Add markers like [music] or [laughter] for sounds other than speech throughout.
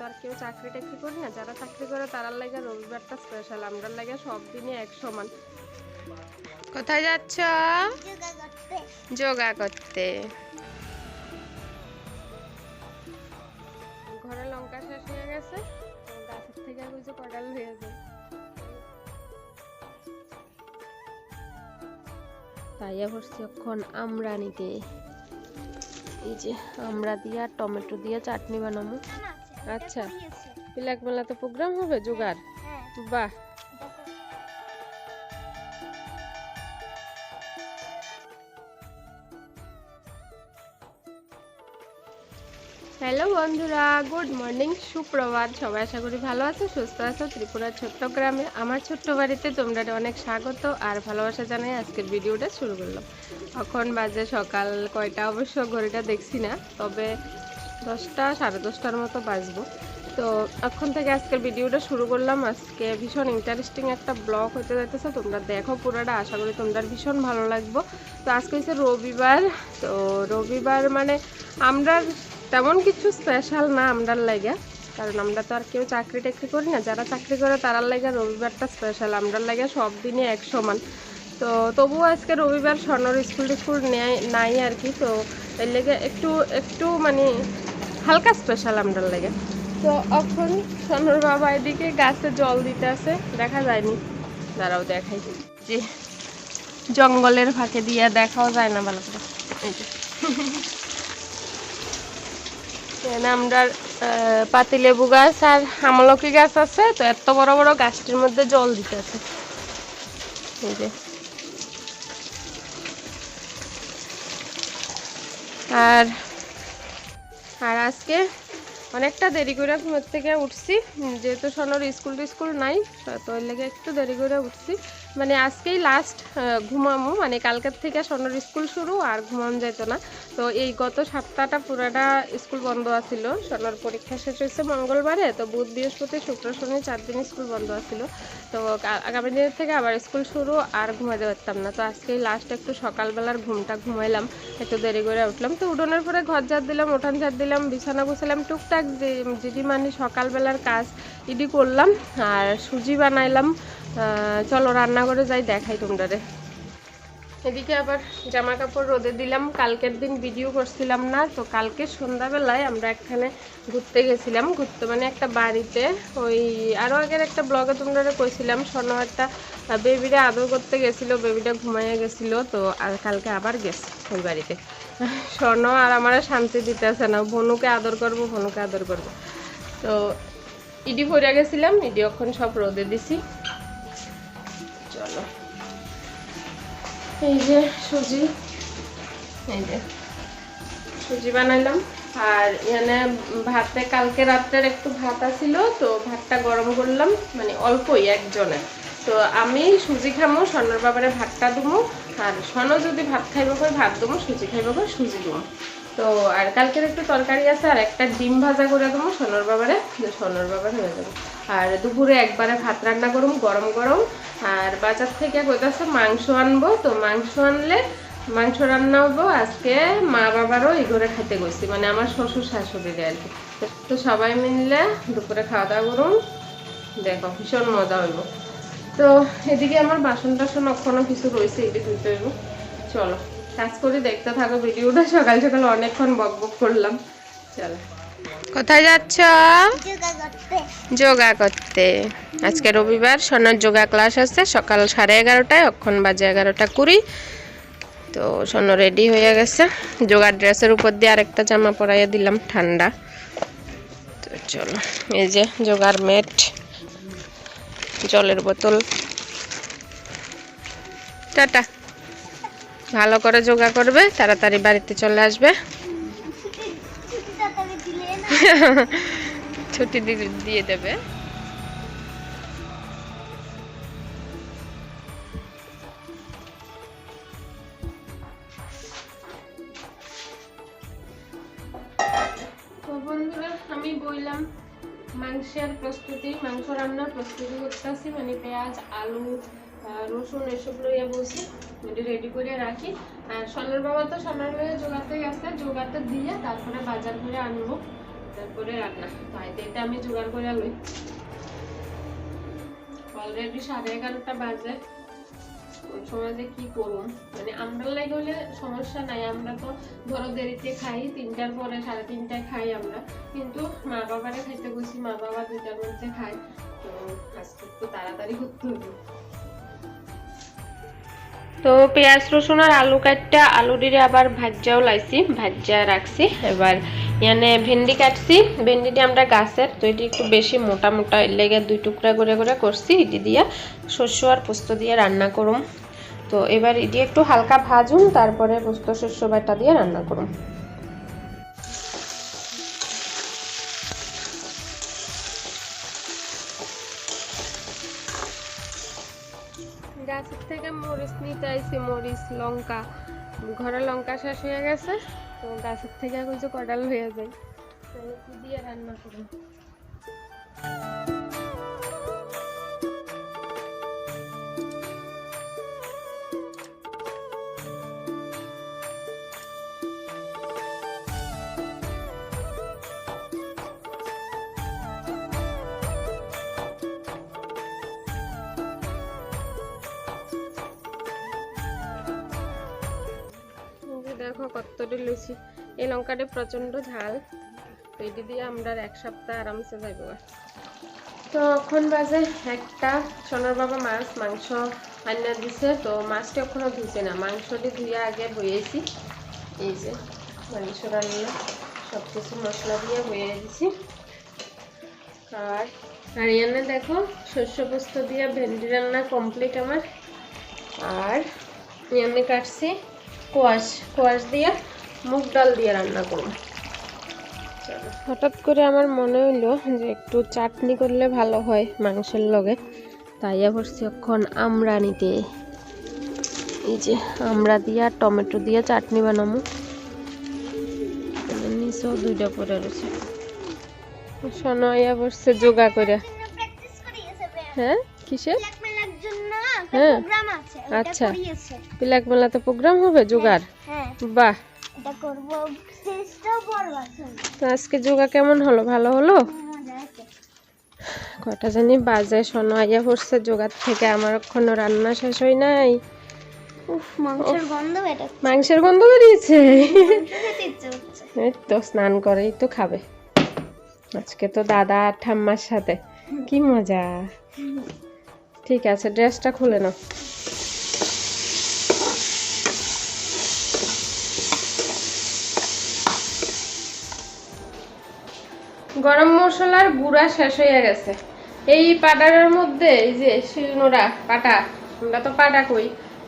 তো আর কেউ চাকরি টাকরি করি না। যারা চাকরি করে তারার লাগে রবিবারটা স্পেশাল আমরা লাগে সব দিনই এক সমান। কোথায় যাচ্ছ? যোগা করতে। ঘরে লঙ্কা শেষ হয়ে গেছে। গাছের থেকে কিছু কটাল হয়ে তাইয়া করছি এখন আমরা নিতে এই যে আমরা দিয়া টমেটো দিয়ে চাটনি বানাবো আচ্ছা। পিলাক মেলাতে প্রোগ্রাম হবে জোগাড়। বাহ। হ্যালো বন্ধুরা গুড মর্নিং সুপ্রভাত। সবাই আশা করি ভালো আছো সুস্থ আছো। ত্রিপুরার ছোট্ট গ্রামে আমার ছোট্ট বাড়িতে তোমরা অনেক স্বাগত আর ভালোবাসা জানাই আজকের ভিডিওটা শুরু করলাম। এখন বাজে সকাল কয়টা? অবশ্য ঘড়িটা দেখছি না তবে দশটা, সাড়ে দশটার মতো বাজবো। তো এখন থেকে আজকের ভিডিওটা শুরু করলাম। আজকে ভীষণ ইন্টারেস্টিং একটা ব্লগ হতে যাইতেছে। তোমরা দেখো পুরোটা, আশা করি তোমরা ভীষণ ভালো লাগবো। তো আজকে হচ্ছে রবিবার। তো রবিবার মানে আমরা তেমন কিছু স্পেশাল না আমরার লাগে। কারণ আমরা তো আর কেউ চাকরি টাকরি করি না। যারা চাকরি করে তারার লাগে রবিবারটা স্পেশাল আমরার লাগে সব দিনই এক সমান। তো তবুও আজকে রবিবার স্বর্ণর স্কুল টিস্কুল নেয়, নাই আর কি। তো এর লেগে একটু একটু মানে হালকা স্পেশাল আমরার লাগে। তো এখন স্বর্ণর বাবা এদিকে গাছে জল দিতে আছে, দেখা যায়নি। দাঁড়াও দেখাই। যে জঙ্গলের ফাঁকে দিয়ে দেখাও যায় না ভালো করে। এই এখানে আমরা পাতিলেবু গাছ আর আমলকি গাছ আছে, তো এত বড় বড় গাছটির মধ্যে জল দিতে আছে। এই যে। আর আর আজকে অনেকটা দেরি করে ঘুমের থেকে উঠছি, যেহেতু সোনার স্কুল টিস্কুল নাই, তো ওই লেগে একটু দেরি করে উঠছি। মানে আজকেই লাস্ট ঘুমামো। মানে কালকের থেকে সোনার স্কুল শুরু আর ঘুমানো যেত না। তো এই গত সপ্তাহটা পুরাটা স্কুল বন্ধ আছিল। সোনার পরীক্ষা শেষ হয়েছে মঙ্গলবারে, তো বুধ, বৃহস্পতি, শুক্র, শনি চার দিন স্কুল বন্ধ আছিল। তো আগামী দিনের থেকে আবার স্কুল শুরু আর ঘুমাতে পারতাম না। তো আজকেই লাস্ট একটু সকালবেলার ঘুমটা ঘুমাইলাম, একটু দেরি করে উঠলাম। তো উঠোনের পরে ঘর ঝাড় দিলাম, উঠান ঝাড় দিলাম, বিছানা গুছালাম টুকটাক যেটি মানে সকালবেলার কাজ ইডি করলাম আর সুজি বানাইলাম। চলো রান্না করে যাই, দেখাই তোমরা এদিকে আবার জামা কাপড় রোদে দিলাম। কালকের দিন ভিডিও করছিলাম না, তো কালকে সন্ধ্যাবেলায় আমরা একখানে ঘুরতে গেছিলাম। ঘুরতে মানে একটা বাড়িতে, ওই আরও আগের একটা ব্লগে তোমরা কইছিলাম স্বর্ণ একটা বেবিটা আদর করতে গেছিল, বেবিটা ঘুমাইয়া গেছিল, তো আর কালকে আবার গেছে ওই বাড়িতে। স্বর্ণ আর আমার শান্তি দিতেছে না ভনুকে আদর করব ভনুকে আদর করব। তো ইডি ভরিয়া গেছিলাম, ইডি এখন সব রোদে দিছি। এই যে সুজি। এই যে সুজি বানাইলাম। আর এখানে ভাতে কালকে রাত্রের একটু ভাত আছিল, তো ভাতটা গরম করলাম মানে অল্পই একজনে। তো আমি সুজি খামো, স্বর্ণর বাবারে ভাতটা দুমো, আর স্বর্ণ যদি ভাত খাইব করে ভাত দুমো, সুজি খাইব করে সুজি দুমো। তো আর কালকের একটু তরকারি আছে, আর একটা ডিম ভাজা করে দেবো সোনর বাবারে। সোনর বাবার হয়ে যাবে। আর দুপুরে একবারে ভাত রান্না করুম, গরম গরম। আর বাজার থেকে কইতাছে মাংস আনব, তো মাংস আনলে মাংস রান্না হব। আজকে মা বাবারও এই ঘরে খেতে গেছি মানে আমার শ্বশুর শাশুড়িরে আর কি। তো সবাই মিললে দুপুরে খাওয়া দাওয়া করুন দেখো, ভীষণ মজা হইব। তো এদিকে আমার বাসন টাসন এখনও কিছু রয়েছে, এদিকে ধুইতে হইব। চলো। কাজ করে দেখতে থাকো ভিডিওটা। সকাল সকাল অনেকক্ষণ বক বক করলাম। চলো। কোথায় যাচ্ছ? যোগা করতে। আজকে রবিবার, সোনার যোগা ক্লাস আছে। সকাল সাড়ে এগারোটায় অক্ষণ বাজে এগারোটা কুড়ি। তো সোন রেডি হয়ে গেছে। যোগার ড্রেসের উপর দিয়ে আরেকটা জামা পরাইয়া দিলাম, ঠান্ডা। তো চলো, এই যে যোগার ম্যাট, জলের বোতল। টাটা। ভালো করে যোগা করবে, তাড়াতাড়ি বাড়িতে চলে আসবে। [laughs] ছুটি দিয়ে দেবে। আমি বললাম মাংসের প্রস্তুতি, মাংস রান্নার প্রস্তুতি করতেছি মানে পেঁয়াজ, আলু রসুন, এসব লইয়া বসি রেডি করে রাখি। আর সোনার বাবা তো সোনার লইয়া জোগাতে গেছে জোগাতে দিয়ে তারপরে বাজার করে আনব। তারপরে রান্না। তাই এটা আমি জোগাড় করে লই অলরেডি সাড়ে এগারোটা বাজে। ওই সময় যে কি করুম মানে আমরা লাগে হলে সমস্যা নাই। আমরা তো ধরো দেরিতে খাই, তিনটার পরে সাড়ে তিনটায় খাই আমরা। কিন্তু মা বাবারে খাইতে বসি মা বাবা দুইটার মধ্যে খায়। তো আজকে একটু তাড়াতাড়ি করতে হবে। তো পেঁয়াজ, রসুন আর আলু কাটটা, আলু দিয়ে আবার ভাজ্জাও লাইছি ভাজ্জা রাখছি। এবার ইয়ানে ভেন্ডি কাটছি। ভেন্ডিটি আমরা গাছের তো এটি একটু বেশি মোটা মোটা লেগে দুই টুকরা করে করে করছি এটি দিয়ে শস্য আর পোস্ত দিয়ে রান্না করুম। তো এবার এটি একটু হালকা ভাজুন তারপরে পোস্ত, শস্য বাটা দিয়ে রান্না করুম। গাছের থেকে মরিচ নিতে আইছি, মরিচ, লঙ্কা। ঘরে লঙ্কা শেষ হয়ে গেছে, তো গাছের থেকে কিছু কটাল হয়ে যায়। দিয়ে রান্না করব? দেখো কতটি লুচি এই লঙ্কাটা প্রচণ্ড ঝাল। তো এটি দিয়ে আমরা এক সপ্তাহ আরামসে যাইব তো এখন বাজে একটা। সোনার বাবা মাছ, মাংস আন্না দিছে। তো মাছটা এখনও ধুইছে না। মাংসটি ধুয়ে আগে বইয়েছি এই যে মাংস রান্না সব কিছু মশলা দিয়ে বইয়ে দিছি। আর আর দেখো শস্য পোস্ত দিয়ে ভেন্ডি রান্না কমপ্লিট আমার। আর এখানে কাটছি কোয়াশ কোয়াশ দিয়ে মুগ ডাল দিয়ে রান্না করব। হঠাৎ করে আমার মনে হইল যে একটু চাটনি করলে ভালো হয় মাংসের লগে। তাই করছি এখন আমরা নিতে। এই যে আমরা দিয়ে আর টমেটো দিয়ে চাটনি বানাবো নিচেও দুইটা পরে রয়েছে। শোনো ইয়া বসছে যোগা করে। হ্যাঁ? কিসের? হ্যাঁ। প্রোগ্রাম আছে ওটা আচ্ছা। পিলাক মেলাতে প্রোগ্রাম হবে যোগার হ্যাঁ বাহ। এটা করব চেষ্টাও বড় তো আজকে যোগা কেমন হলো? ভালো হলো? কটা জানি বাজে শোনো আইয়া পড়ছে জোগাড় থেকে আমার এখনও রান্না শেষ হয় নাই। মাংসের গন্ধ বেরিয়েছে? তো স্নান করেই তো খাবে। আজকে তো দাদা আর ঠাম্মার সাথে। কি মজা। ঠিক আছে, ড্রেসটা খুলে নাও। গরম মশলার গুঁড়া শেষ হয়ে গেছে। এই পাটার মধ্যে, এই যে শিলনোড়া পাটা, আমরা তো পাটা কই,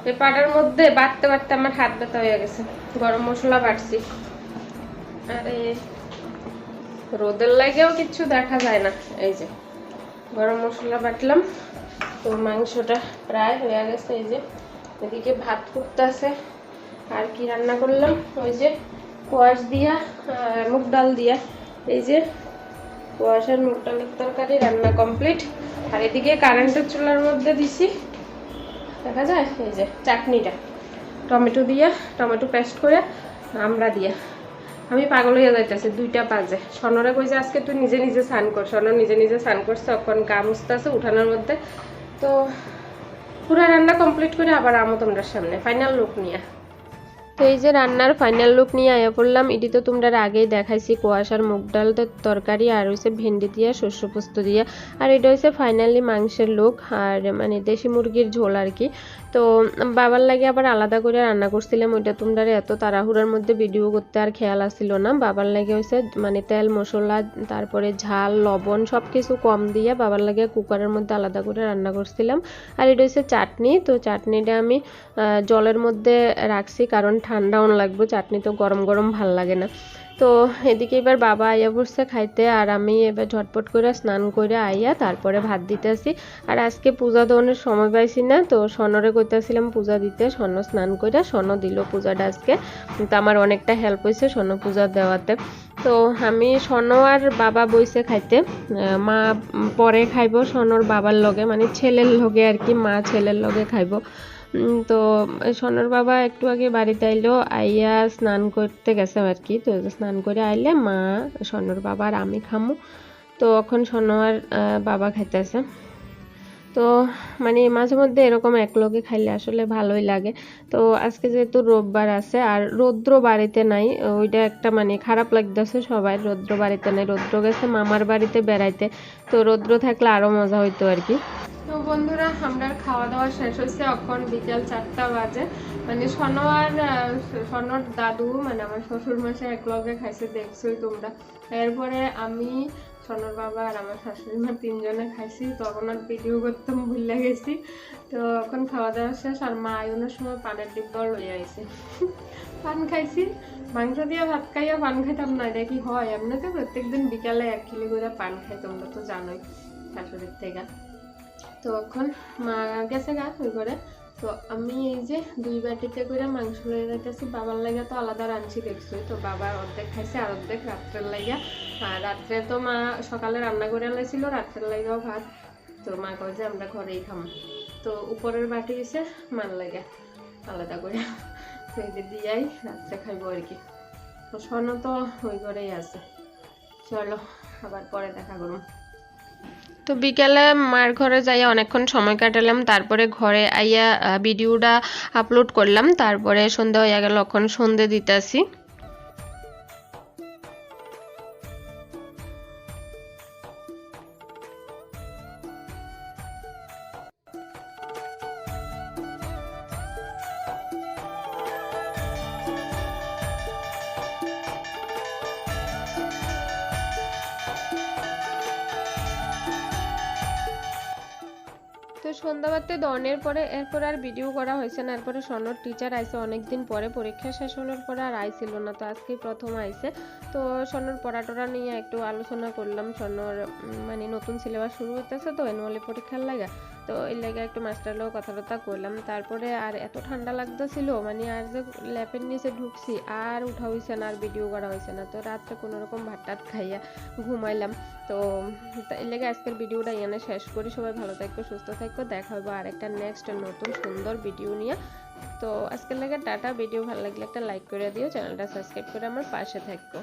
এই পাটার মধ্যে বাটতে বাড়তে আমার হাত ব্যথা হয়ে গেছে। গরম মশলা বাটছি। আরে, রোদের লাগেও কিছু দেখা যায় না। এই যে, গরম মশলা বাটলাম। তো মাংসটা প্রায় হয়ে গেছে, এই যে এদিকে ভাত ফুটতেছে। আর কি রান্না করলাম? ওই যে কোয়াশ দিয়া আর মুগ ডাল দিয়া। এই যে কোয়াশের মুগ ডালের তরকারি রান্না কমপ্লিট। আর এদিকে কারেন্টের চুলার মধ্যে দিছি। দেখা যায়? এই যে চাটনিটা। টমেটো দিয়ে, টমেটো পেস্ট করে, আমরা দিয়া। আমি পাগল হয়ে যাইতেছি, দুইটা বাজে। সনরে কইছে, আজকে তুই নিজে নিজে স্নান কর। সনর নিজে নিজে স্নান করছে তখন গা মুছতে আছে উঠানোর মধ্যে তো পুরা রান্না কমপ্লিট করে আবার আমো তোমরা সামনে ফাইনাল লুক নিয়ে। তো এই যে রান্নার ফাইনাল লুক নিয়ে আয়া পড়লাম, এটি তো তোমরা আগেই দেখাইছি, কুয়াশার মুগ ডাল তো তরকারি, আর হইছে ভেন্ডি দিয়ে, শস্য পোস্ত দিয়ে, আর এটা হচ্ছে ফাইনালি মাংসের লুক আর মানে দেশি মুরগির ঝোল আর কি। তো বাবার লাগে আবার আলাদা করে রান্না করছিলাম, ওইটা তোমরা এত তাড়াহুড়ার মধ্যে ভিডিও করতে আর খেয়াল আসছিল না। বাবার লাগে হয়েছে মানে তেল, মশলা, তারপরে ঝাল, লবণ সব কিছু কম দিয়ে বাবার লাগে কুকারের মধ্যে আলাদা করে রান্না করছিলাম। আর এটা হচ্ছে চাটনি, তো চাটনিটা আমি জলের মধ্যে রাখছি, কারণ ঠান্ডাও লাগবে, চাটনি তো গরম গরম ভালো লাগে না। তো এদিকে এবার বাবা আইয়া বসছে খাইতে, আর আমি এবার ঝটপট করে স্নান করে আইয়া তারপরে ভাত দিতে আসি। আর আজকে পূজা দেওয়ানোর সময় পাইছি না, তো সনরে কইতেছিলাম পূজা দিতে, স্বর্ণ স্নান করে স্বর্ণ দিল পূজাটা আজকে। তো আমার অনেকটা হেল্প হয়েছে স্বর্ণ পূজা দেওয়াতে। তো আমি স্বর্ণ আর বাবা বইছে খাইতে। মা পরে খাইব স্বর্ণর বাবার লগে মানে ছেলের লগে আর কি, মা ছেলের লগে খাইব। তো সোনার বাবা একটু আগে বাড়িতে আইলো, আইয়া স্নান করতে গেছে আর কি। তো স্নান করে আইলে মা, সোনার বাবা আর আমি খামু। তো এখন সোনার বাবা খাইতেছে। তো মানে মাঝে মধ্যে এরকম একলগে খাইলে আসলে ভালোই লাগে। তো আজকে যেহেতু রোববার আছে, আর রৌদ্র বাড়িতে নাই, ওইটা একটা মানে খারাপ লাগতেছে সবাই, রৌদ্র বাড়িতে নাই। রৌদ্র গেছে মামার বাড়িতে বেড়াইতে, তো রৌদ্র থাকলে আরও মজা হইতো আর কি। তো বন্ধুরা, আমরা খাওয়া দাওয়া শেষ হচ্ছে এখন বিকেল চারটা বাজে। মানে সনোয়ার সনোর দাদু মানে আমার শ্বশুর মশাই একলগে খাইছে, দেখছোই তোমরা। এরপরে আমি সনোর বাবা আর আমার শাশুড়ি মা তিনজনে খাইছি তখন আর ভিডিও করতাম ভুলে গেছি তো এখন খাওয়া দাওয়া শেষ আর মা আয়নের সময় পানের ডিব্বা লই আইছে। পান খাইছি, মাংস দিয়ে ভাত খাইয়া পান খাইতাম না, এটা কি হয়? এমনিতে প্রত্যেকদিন বিকালে এক কিলো করে পান খাই, তোমরা তো জানোই শাশুড়ির থেকে। তো এখন মা গেছে গা ওই করে তো আমি এই যে দুই বাটিতে করে মাংস হয়ে যাইতেছি, বাবার লাগে তো আলাদা রাঁধছি দেখছি। তো বাবা অর্ধেক খাইছে আর অর্ধেক রাত্রের লাগিয়া আর রাত্রে তো মা সকালে রান্না করে লাইছিল রাত্রের লাগাও ভাত। তো মা কয় যে আমরা ঘরেই খাম। তো উপরের বাটি এসে মার লাগে, আলাদা করে। এই যে দিয়াই রাত্রে খাইবো আর কি। তো স্বর্ণ তো, ওই ঘরেই আছে। চলো, আবার পরে দেখা করুন তো বিকালে মার ঘরে যাইয়া অনেকক্ষণ সময় কাটালাম, তারপরে ঘরে আইয়া ভিডিওটা আপলোড করলাম, তারপরে সন্ধ্যা হয়ে গেল, এখন সন্ধ্যে দিতেছি। সন্ধ্যাবাতে দনের পরে এরপর আর ভিডিও করা হয়েছে না। এরপরে স্বর্ণর টিচার আইসে অনেকদিন পরে, পরীক্ষা শেষ হওয়ার পরে আর আইছিল না, তো আজকেই প্রথম আইসে তো স্বর্ণর পড়াটোরা নিয়ে একটু আলোচনা করলাম। স্বর্ণর মানে নতুন সিলেবাস শুরু হতেছে তো অ্যানুয়ালি পরীক্ষার লাগা। তো এই লাগে একটু মাস্টার লোক কথাবার্তা করলাম। তারপরে আর এত ঠান্ডা লাগতেছিল মানে আর যে ল্যাপের নিচে ঢুকছি, আর উঠা হয়েছে না, আর ভিডিও করা হয়েছে না। তো রাত্রে কোনো রকম ভাত টাত খাইয়া ঘুমাইলাম। তো এই লেগে আজকের ভিডিওটা এখানে শেষ করি। সবাই ভালো থাকো, সুস্থ থাকো। দেখা হবে আর একটা নেক্সট নতুন সুন্দর ভিডিও নিয়ে। তো আজকের লেগে টাটা। ভিডিও ভালো লাগলে একটা লাইক করে দিও। চ্যানেলটা সাবস্ক্রাইব করে আমার পাশে থাকো।